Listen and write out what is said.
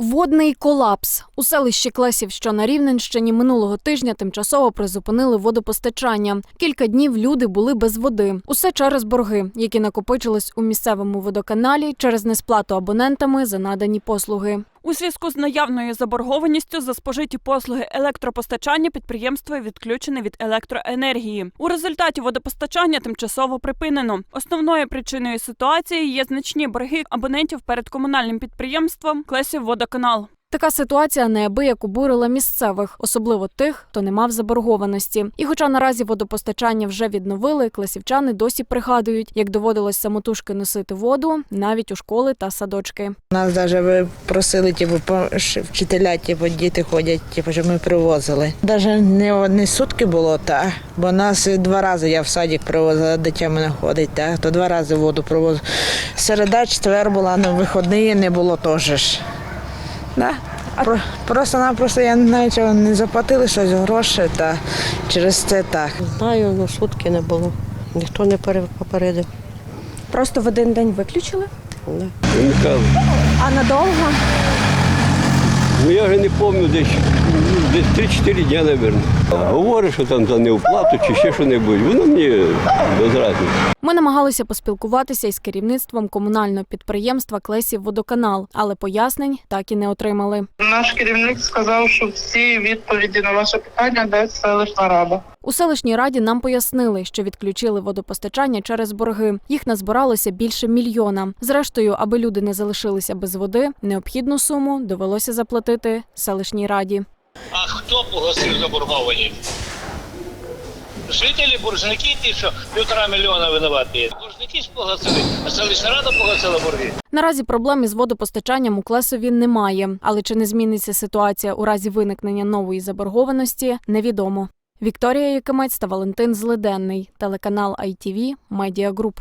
Водний колапс у селищі Клесів, що на Рівненщині минулого тижня тимчасово призупинили водопостачання. Кілька днів люди були без води. Усе через борги, які накопичились у місцевому водоканалі через несплату абонентами за надані послуги. У зв'язку з наявною заборгованістю за спожиті послуги електропостачання підприємство відключене від електроенергії. У результаті водопостачання тимчасово припинено. Основною причиною ситуації є значні борги абонентів перед комунальним підприємством Клесів Водоканал. Така ситуація неабияк обурила місцевих, особливо тих, хто не мав заборгованості. І хоча наразі водопостачання вже відновили, класівчани досі пригадують, як доводилось самотужки носити воду навіть у школи та садочки. Нас навіть просили, типу, по- ш- вчителя, типу, діти ходять, типу, щоб ми привозили. Навіть не одні сутки було, та, бо нас два рази я в садик привозила, дитя мене ходить, та, то два рази воду привозила. Середа, четвер була, на вихідні не було теж. Да. Про, просто-напросто я не знаю, чого не заплатили щось гроші, та через це так. Знаю, ну сутки не було. Ніхто не попередив. Просто в один день виключили. Да. А надовго? Ну я вже не пам'ятаю, десь, десь 3-4 дні, мабуть. Говорю, що там за неоплату чи ще що-небудь. Воно мені без разниці. Ми намагалися поспілкуватися із керівництвом комунального підприємства Клесів Водоканал, але пояснень так і не отримали. Наш керівник сказав, що всі відповіді на ваше питання дасть селищна рада. У селищній раді нам пояснили, що відключили водопостачання через борги. Їх назбиралося більше мільйона. Зрештою, аби люди не залишилися без води, необхідну суму довелося заплатити селищній раді. А хто погасив заборгованість? Жителі, боржники ті, що півтора мільйона винуваті. Боржники ж погасили, а селищна рада погасила борги. Наразі проблем із водопостачанням у Клесові немає, але чи не зміниться ситуація у разі виникнення нової заборгованості, невідомо. Вікторія Якимець та Валентин Злиденний, телеканал ITV, Медіа Group.